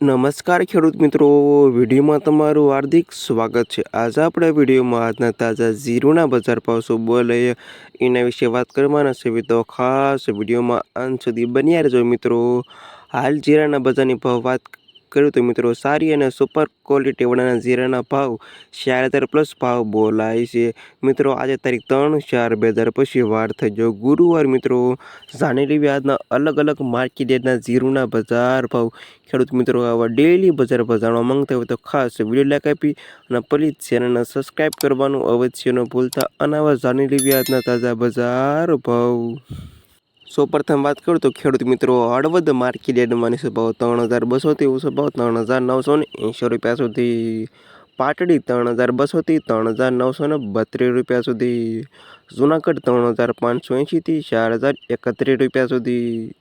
નમસ્કાર ખેડૂત મિત્રો, વિડીયોમાં તમારું હાર્દિક સ્વાગત છે. આજે આપણે વિડીયોમાં આજના તાજા ઝીરોના બજાર ભાવ શું બોલે એના વિશે વાત કરવાના છે. તો ખાસ વિડીયોમાં અંત સુધી બન્યા રહેજો મિત્રો. હાલ જીરાના બજારની ભાવ વાત કરું તો મિત્રો. સારી અને સુપર ક્વોલિટી વડાના જીરાના ભાવ ચાર પ્લસ ભાવ બોલાય છે. મિત્રો, આજે તારીખ ત્રણ ચાર બે હજાર પછી વાર થઈ ગયો. ગુરુવાર મિત્રો, જાણી લેવી અલગ અલગ માર્કેટ યાર્ડના જીરુના બજાર ભાવ. ખેડૂત મિત્રો, આવા ડેલી બજાર ભાવ માંગતા હોય તો ખાસ વીડિયો લાઈક આપી અને પ્લીઝ ચેનલને સબસ્ક્રાઈબ કરવાનું અવશ્ય ન ભૂલતા. અને આવા જાણી લેવી તાજા બજાર ભાવ. સૌ પ્રથમ વાત કરું તો ખેડૂત મિત્રો, હળવદ માર્કેટ યાર્ડમાં નીચે ત્રણ હજાર બસોથી ઓછો ભાવ ત્રણ હજાર નવસો ને એંશી રૂપિયા સુધી. પાટડી ત્રણ હજાર બસોથી, ત્રણ હજાર નવસો ને બત્રીસ રૂપિયા સુધી. જુનાગઢ ત્રણ હજાર પાંચસો એંશીથી, ચાર હજાર એકત્રીસ રૂપિયા સુધી.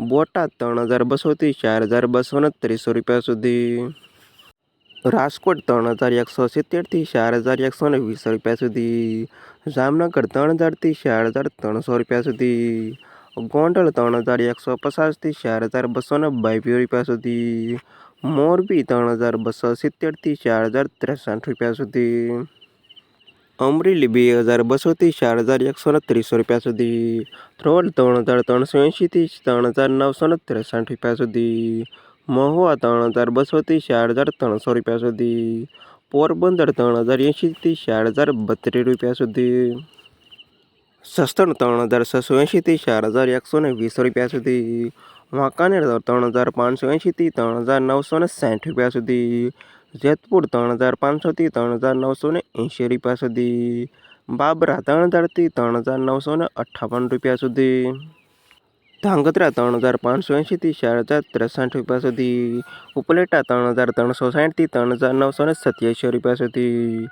બોટાદ ત્રણ હજાર બસોથી, ચાર હજાર બસો ને ત્રીસો રૂપિયા સુધી. રાજકોટ ત્રણ હજાર એકસો સિત્તેરથી, ચાર હજાર એકસો ને વીસ રૂપિયા સુધી. જામનગર ત્રણ હજારથી, ચાર હજાર ત્રણસો રૂપિયા સુધી. ગોંડલ ત્રણ હજાર એકસો પચાસથી ચાર હજાર બસો ને બાવીસ રૂપિયા સુધી. મોરબી ત્રણ હજાર બસો સિત્તેરથી ચાર હજાર ત્રેસઠ રૂપિયા સુધી. અમરેલી બે હજાર બસોથી ચાર હજાર એકસો ને ત્રીસો રૂપિયા સુધી. ધ્રોલ ત્રણ હજાર ત્રણસો એંશીથી ત્રણ હજાર નવસો ને ત્રેસઠ રૂપિયા સુધી. મહુવા ત્રણ હજાર બસોથી ચાર હજાર ત્રણસો રૂપિયા સુધી. પોરબંદર ત્રણ હજાર એંશીથી ચાર હજાર બત્રીસ રૂપિયા સુધી. સસ્તણ ત્રણ હજાર છસો એંશીથી ચાર હજાર એકસો ને વીસ રૂપિયા સુધી. વાંકાનેર, ત્રણ હજાર પાંચસો એંશીથી ત્રણ હજાર નવસો ને સાઠ રૂપિયા સુધી. જેતપુર, ત્રણ હજાર પાંચસોથી ત્રણ હજાર નવસો ને એંશી રૂપિયા સુધી. બાબરા, ત્રણ હજારથી ત્રણ હજાર નવસો ને અઠ્ઠાવન રૂપિયા સુધી. ધાંગધ્રા, ત્રણ હજાર પાંચસો એંશીથી ચાર હજાર ત્રેસઠ રૂપિયા સુધી. ઉપલેટા, ત્રણ હજાર ત્રણસો સાઠથી ત્રણ હજાર નવસો ને સત્યાસી રૂપિયા સુધી.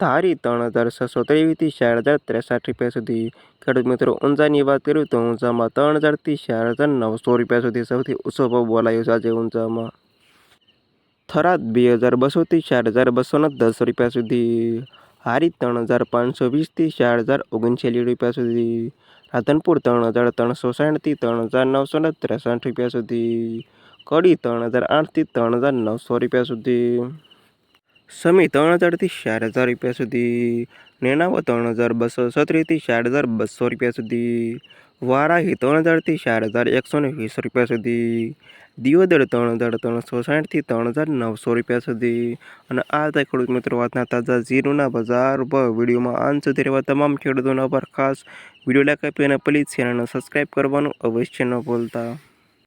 ધારી ત્રણ હજાર છસો ત્રેવીસથી ચાર હજાર ત્રેસઠ રૂપિયા સુધી. ખેડૂત મિત્રો, ઊંઝાની વાત કરું તો ઊંઝામાં ત્રણ હજારથી ચાર હજાર નવસો રૂપિયા સુધી સૌથી ઓછો ભાવ બોલાયો છે આજે ઊંઝામાં. થરાદ બે હજાર બસોથી ચાર હજાર બસો ને દસ રૂપિયા સુધી. હારી ત્રણ હજાર પાંચસો વીસથી ચાર હજાર ઓગણચાલીસ રૂપિયા સુધી. રાધનપુર ત્રણ હજાર ત્રણસો સાઠથી ત્રણ હજાર નવસો ને ત્રેસઠ રૂપિયા સુધી. કડી ત્રણ હજાર આઠથી ત્રણ હજાર નવસો રૂપિયા સુધી. સમી ત્રણ હજારથી ચાર હજાર રૂપિયા સુધી, નેનાવો ત્રણ હજાર બસો છત્રીસથી ચાર હજાર બસો રૂપિયા સુધી, વારાહી ત્રણ હજારથી ચાર હજાર એકસો ને વીસ રૂપિયા સુધી, દિયોદર ત્રણ હજાર ત્રણસો સાઠથી ત્રણ હજાર નવસો રૂપિયા સુધી. અને આ હતા ખેડૂત મિત્રો વાતના તાજા ઝીરોના બજાર પર વિડીયોમાં અંત સુધી રહેવા તમામ ખેડૂતોના પર ખાસ વીડિયો લાઈક આપી અને પ્લીઝ ચેનલને સબસ્ક્રાઈબ કરવાનું અવશ્ય ન ભૂલતા.